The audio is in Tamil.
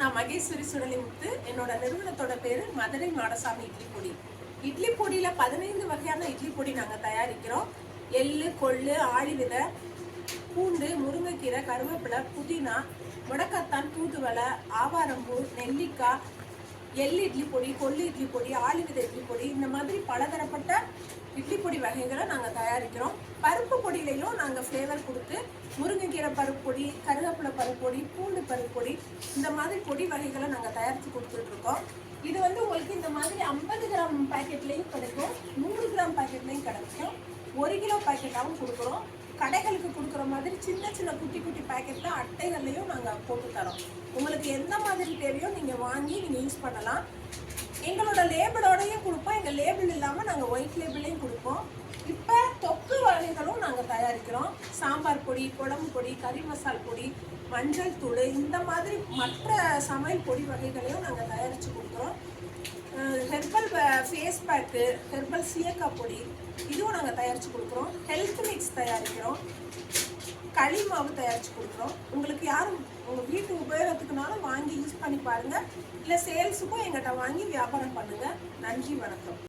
நான் மகேஸ்வரி சுடலிமுத்து. என்னோட நிறுவனத்தோட பேரு மதுரை மாடசாமி இட்லி பொடி. இட்லி பொடியில பதினைந்து வகையான இட்லி பொடி நாங்க தயாரிக்கிறோம். எள்ளு கொள்ளு ஆழிவிதை பூண்டு முருங்கைக்கீரை கருவேப்பிலை புதினா முடக்கத்தான் தூதுவளை ஆவாரம்பூ நெல்லிக்காய் எள்ளு இட்லி பொடி கொள்ளு இட்லி பொடி ஆளுவித இட்லி பொடி இந்த மாதிரி பலதரப்பட்ட இட்லி பொடி வகைகளை நாங்கள் தயாரிக்கிறோம். பருப்பு பொடியிலையும் நாங்கள் ஃப்ளேவர் கொடுத்து முருங்கைக்கீரை பருப்பு பொடி கருவேப்பிலை பருப்பு பொடி பூண்டு பருப்பு பொடி இந்த மாதிரி பொடி வகைகளை நாங்கள் தயாரித்து கொடுத்துட்ருக்கோம் இது வந்து உங்களுக்கு இந்த மாதிரி ஐம்பது கிராம் பேக்கெட்லேயும் கிடைக்கும் நூறு கிராம் பாக்கெட்லேயும் கிடைக்கும். ஒரு கிலோ பாக்கெட்டாகவும் கொடுக்குறோம். கடைகளுக்கு கொடுக்குற மாதிரி சின்ன சின்ன குட்டி குட்டி பாக்கெட்டில் அட்டைகள்லையும் நாங்கள் போட்டு தரோம். உங்களுக்கு எந்த மாதிரி தேவையோ நீங்கள் வாங்கி நீங்கள் யூஸ் பண்ணலாம். எங்களோட லேபிளோடையும் கொடுப்போம். எங்கள் லேபிள் இல்லாமல் நாங்கள் ஒயிட் லேபிளையும் கொடுப்போம். இப்போ தொக்கு வகைகளும் நாங்கள் தயாரிக்கிறோம். சாம்பார் பொடி குழம்பு பொடி கறி மசால் பொடி மஞ்சள் தூள் இந்த மாதிரி மற்ற சமையல் பொடி வகைகளையும் நாங்கள் தயாரித்து கொடுக்குறோம். ஹெர்பல் ஃபேஸ் பேக்கு ஹெர்பல் சீயக்காய் பொடி இதுவும் நாங்கள் தயாரித்து கொடுக்குறோம். ஹெல்த் தயாரிக்கிறோம். களி மாவு தயாரித்து கொடுக்குறோம். உங்களுக்கு யாரும் உங்கள் வீட்டு உபயோகத்துக்குனாலும் வாங்கி யூஸ் பண்ணி பாருங்கள் இல்லை சேல்ஸுக்கும் எங்கிட்ட வாங்கி வியாபாரம் பண்ணுங்கள் நன்றி வணக்கம்.